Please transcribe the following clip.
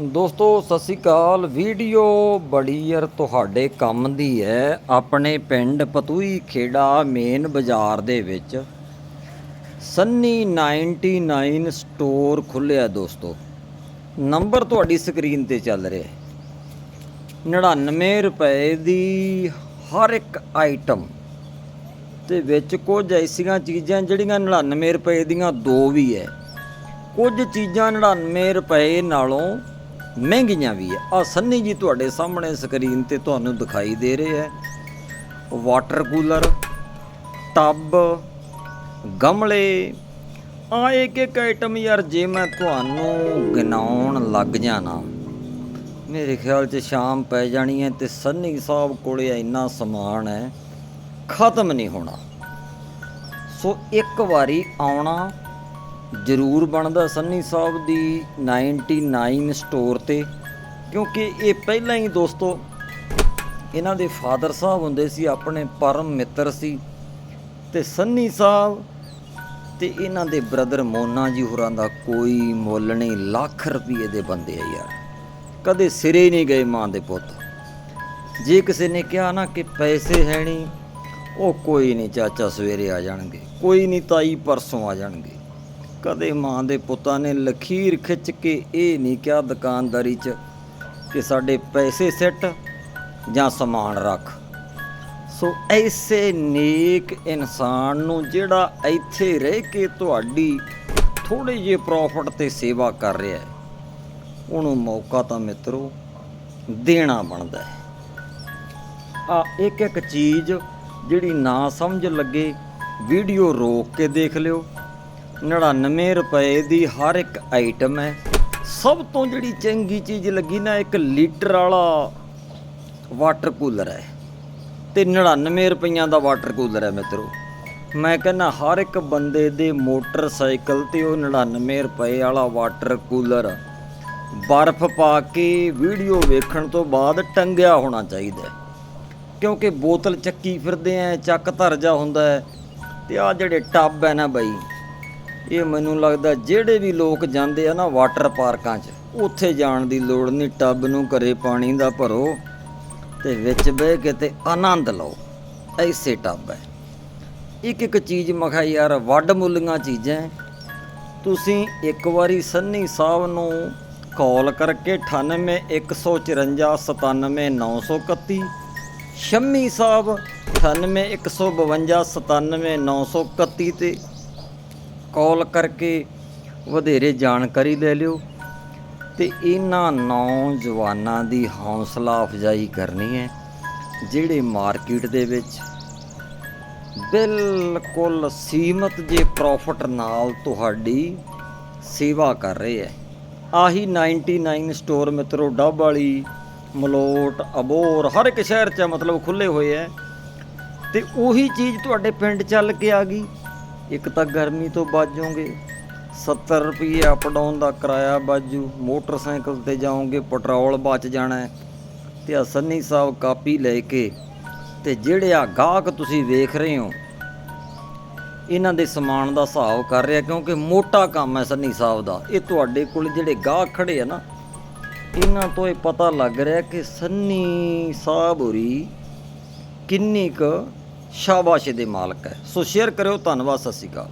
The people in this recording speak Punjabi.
ਦੋਸਤੋ, ਸਤਿ ਸ੍ਰੀ ਅਕਾਲ। ਵੀਡੀਓ ਬੜੀ ਯਾਰ ਤੁਹਾਡੇ ਕੰਮ ਦੀ ਹੈ। ਆਪਣੇ ਪਿੰਡ ਪਤੂਈ ਖੇੜਾ ਮੇਨ ਬਾਜ਼ਾਰ ਦੇ ਵਿੱਚ ਸੰਨੀ 99 ਸਟੋਰ ਖੁੱਲਿਆ ਦੋਸਤੋ। ਨੰਬਰ ਤੁਹਾਡੀ ਸਕਰੀਨ ਤੇ ਚੱਲ ਰਿਹਾ ਹੈ। 99 ਰੁਪਏ ਦੀ ਹਰ ਇੱਕ ਆਈਟਮ ਤੇ ਵਿੱਚ ਕੁਝ ਐਸੀਆਂ ਚੀਜ਼ਾਂ ਜਿਹੜੀਆਂ 99 ਰੁਪਏ ਦੀਆਂ ਦੋ ਵੀ ਹੈ। ਕੁਝ ਚੀਜ਼ਾਂ 99 ਰੁਪਏ ਨਾਲੋਂ ਮਹਿੰਗੀਆਂ ਵੀ ਹੈ। ਆ ਸੰਨੀ ਜੀ ਤੁਹਾਡੇ ਸਾਹਮਣੇ ਸਕਰੀਨ ਤੇ ਤੁਹਾਨੂੰ ਦਿਖਾਈ ਦੇ ਰਹੇ ਹੈ। ਵਾਟਰ ਕੂਲਰ ਟੱਬ ਗਮਲੇ। ਆ ਇੱਕ ਇੱਕ ਆਈਟਮ ਯਾਰ, ਜੇ ਮੈਂ ਤੁਹਾਨੂੰ ਗਿਣਾਉਣ ਲੱਗ ਜਾਣਾ, ਮੇਰੇ ਖਿਆਲ 'ਚ ਸ਼ਾਮ ਪੈ ਜਾਣੀ ਹੈ ਤੇ ਸੰਨੀ ਸਾਹਿਬ ਕੋਲੇ ਇੰਨਾ ਸਮਾਨ ਹੈ, ਖਤਮ ਨਹੀਂ ਹੋਣਾ। ਸੋ ਇੱਕ ਵਾਰੀ ਆਉਣਾ ਜ਼ਰੂਰ ਬਣਦਾ ਸੰਨੀ ਸਾਹਿਬ ਦੀ 99 ਸਟੋਰ ਤੇ, ਕਿਉਂਕਿ ਇਹ ਪਹਿਲਾਂ ਹੀ ਦੋਸਤੋ ਇਹਨਾਂ ਦੇ ਫਾਦਰ ਸਾਹਿਬ ਹੁੰਦੇ ਸੀ, ਆਪਣੇ ਪਰਮ ਮਿੱਤਰ ਸੀ। ਤੇ ਸੰਨੀ ਸਾਹਿਬ ਤੇ ਇਹਨਾਂ ਦੇ ਬ੍ਰਦਰ ਮੋਨਾ ਜੀ ਹੋਰਾਂ ਦਾ ਕੋਈ ਮੁੱਲ ਨਹੀਂ, ਲੱਖ ਰੁਪਏ ਦੇ ਬੰਦੇ ਆ ਯਾਰ। ਕਦੇ ਸਿਰੇ ਨਹੀਂ ਗਏ ਮਾਂ ਦੇ ਪੁੱਤ। ਜੇ ਕਿਸੇ ਨੇ ਕਿਹਾ ਨਾ ਕਿ ਪੈਸੇ ਹੈ ਨਹੀਂ, ਉਹ ਕੋਈ ਨਹੀਂ ਚਾਚਾ ਸਵੇਰੇ ਆ ਜਾਣਗੇ, ਕੋਈ ਨਹੀਂ ਤਾਈ ਪਰਸੋਂ ਆ ਜਾਣਗੇ। ਕਦੇ ਮਾਂ ਦੇ ਪੁੱਤਾਂ ਨੇ ਲਖੀਰ ਖਿੱਚ ਕੇ ਇਹ ਨਹੀਂ ਕਿਹਾ ਦੁਕਾਨਦਾਰੀ 'ਚ ਕਿ ਸਾਡੇ ਪੈਸੇ ਸਿੱਟ ਜਾਂ ਸਮਾਨ ਰੱਖ। ਸੋ ਐਸੇ ਨੇਕ ਇਨਸਾਨ ਨੂੰ ਜਿਹੜਾ ਇੱਥੇ ਰਹਿ ਕੇ ਤੁਹਾਡੀ ਥੋੜੇ ਜਿਹੇ ਪ੍ਰੋਫਿਟ ਤੇ ਸੇਵਾ ਕਰ ਰਿਹਾ ਹੈ, ਉਹਨੂੰ ਮੌਕਾ ਤਾਂ ਮਿੱਤਰੋ ਦੇਣਾ ਬਣਦਾ ਹੈ। ਆ ਇੱਕ ਇੱਕ ਚੀਜ਼ ਜਿਹੜੀ ਨਾ ਸਮਝ ਲੱਗੇ, ਵੀਡੀਓ ਰੋਕ ਕੇ ਦੇਖ ਲਿਓ। 99 ਰੁਪਏ ਦੀ ਹਰ ਇੱਕ ਆਈਟਮ ਹੈ। ਸਭ ਤੋਂ ਜਿਹੜੀ ਚੰਗੀ ਚੀਜ਼ ਲੱਗੀ ਨਾ, ਇੱਕ ਲੀਟਰ ਵਾਲਾ ਵਾਟਰ ਕੂਲਰ ਹੈ। ਤੇ 99 ਰੁਪਈਆਂ ਦਾ ਵਾਟਰ ਕੂਲਰ ਹੈ ਮਿੱਤਰੋ। ਮੈਂ ਕਹਿੰਦਾ ਹਰ ਇੱਕ ਬੰਦੇ ਦੇ ਮੋਟਰਸਾਈਕਲ ਤੇ ਉਹ 99 ਰੁਪਏ ਵਾਲਾ ਵਾਟਰ ਕੂਲਰ ਬਰਫ਼ ਪਾ ਕੇ ਵੀਡੀਓ ਵੇਖਣ ਤੋਂ ਬਾਅਦ ਟੰਗਿਆ ਹੋਣਾ ਚਾਹੀਦਾ ਕਿਉਂਕਿ ਬੋਤਲ ਚੱਕੀ ਫਿਰਦੇ ਆ ਚੱਕ ਧਰ ਜਾ ਹੁੰਦਾ ਹੈ। ਤੇ ਆ ਜਿਹੜੇ ਟੱਬ ਹੈ ਨਾ ਬਈ ਇਹ ਮੈਨੂੰ ਲੱਗਦਾ ਜਿਹੜੇ ਵੀ ਲੋਕ ਜਾਂਦੇ ਆ ਨਾ ਵਾਟਰ ਪਾਰਕਾਂ 'ਚ, ਉੱਥੇ ਜਾਣ ਦੀ ਲੋੜ ਨਹੀਂ, ਟੱਬ ਨੂੰ ਘਰੇ ਪਾਣੀ ਦਾ ਭਰੋ ਤੇ ਵਿੱਚ ਬਹਿ ਕੇ ਤੇ ਆਨੰਦ ਲਓ। ਐਸੇ ਟੱਬ ਹੈ। ਇੱਕ ਇੱਕ ਚੀਜ਼ ਮਖਾ ਯਾਰ, ਵੱਡ ਮੁੱਲੀਆਂ ਚੀਜ਼ਾਂ ਤੁਸੀਂ ਇੱਕ ਵਾਰੀ ਸੰਨੀ ਸਾਹਿਬ ਨੂੰ ਕਾਲ ਕਰਕੇ 9814597931 ਸ਼ੰਮੀ ਸਾਹਿਬ 9815297931 ਤੇ ਕਾਲ ਕਰਕੇ ਵਧੇਰੇ ਜਾਣਕਾਰੀ ਲੈ ਲਿਓ ਤੇ ਇਹਨਾਂ ਨੌਜਵਾਨਾਂ ਦੀ ਹੌਸਲਾ ਅਫਜ਼ਾਈ ਕਰਨੀ ਹੈ, ਜਿਹੜੇ ਮਾਰਕੀਟ ਦੇ ਵਿੱਚ ਬਿਲਕੁਲ ਸੀਮਤ ਜੇ ਪ੍ਰੋਫਿਟ ਨਾਲ ਤੁਹਾਡੀ ਸੇਵਾ ਕਰ ਰਹੇ ਹੈ। ਆਹੀ 99 ਸਟੋਰ ਮਿੱਤਰੋ, ਡੱਬ ਵਾਲੀ, ਮਲੋਟ, ਅਬੋਰ, ਹਰ ਇੱਕ ਸ਼ਹਿਰ 'ਚ ਮਤਲਬ ਖੁੱਲੇ ਹੋਏ ਹੈ। ਤੇ ਉਹੀ ਚੀਜ਼ ਤੁਹਾਡੇ ਪਿੰਡ ਚੱਲ ਕੇ ਆ ਗਈ। ਇੱਕ ਤਾਂ ਗਰਮੀ ਤੋਂ ਬਚੋਗੇ 70 ਰੁਪਏ ਅਪ ਡਾਊਨ ਦਾ ਕਿਰਾਇਆ ਬਾਜੂ। ਮੋਟਰਸਾਈਕਲ ਤੇ ਜਾਓਗੇ, ਪੈਟਰੋਲ ਬਚ ਜਾਣਾ ਹੈ। ਤੇ ਆ ਸੰਨੀ ਸਾਹਿਬ ਕਾਪੀ ਲੈ ਕੇ, ਤੇ ਜਿਹੜੇ ਆ ਗਾਹਕ ਤੁਸੀਂ ਵੇਖ ਰਹੇ ਹੋ, ਇਹਨਾਂ ਦੇ ਸਮਾਨ ਦਾ ਹਿਸਾਬ ਕਰ ਰਿਹਾ, ਕਿਉਂਕਿ ਮੋਟਾ ਕੰਮ ਹੈ ਸੰਨੀ ਸਾਹਿਬ ਦਾ। ਇਹ ਤੁਹਾਡੇ ਕੋਲ ਜਿਹੜੇ ਗਾਹਕ ਖੜੇ ਆ ਨਾ, ਇਹਨਾਂ ਤੋਂ ਇਹ ਪਤਾ ਲੱਗ ਰਿਹਾ ਕਿ ਸੰਨੀ ਸਾਹਿਬ ਹੋਰੀ ਕਿੰਨੀ ਕੁ ਸ਼ਾਬਾਸ਼ ਦੇ ਮਾਲਕ ਹੈ। ਸੋ ਸ਼ੇਅਰ ਕਰਿਓ ਧੰਨਵਾਦ ਸਤਿ ਸ਼੍ਰੀ ਅਕਾਲ।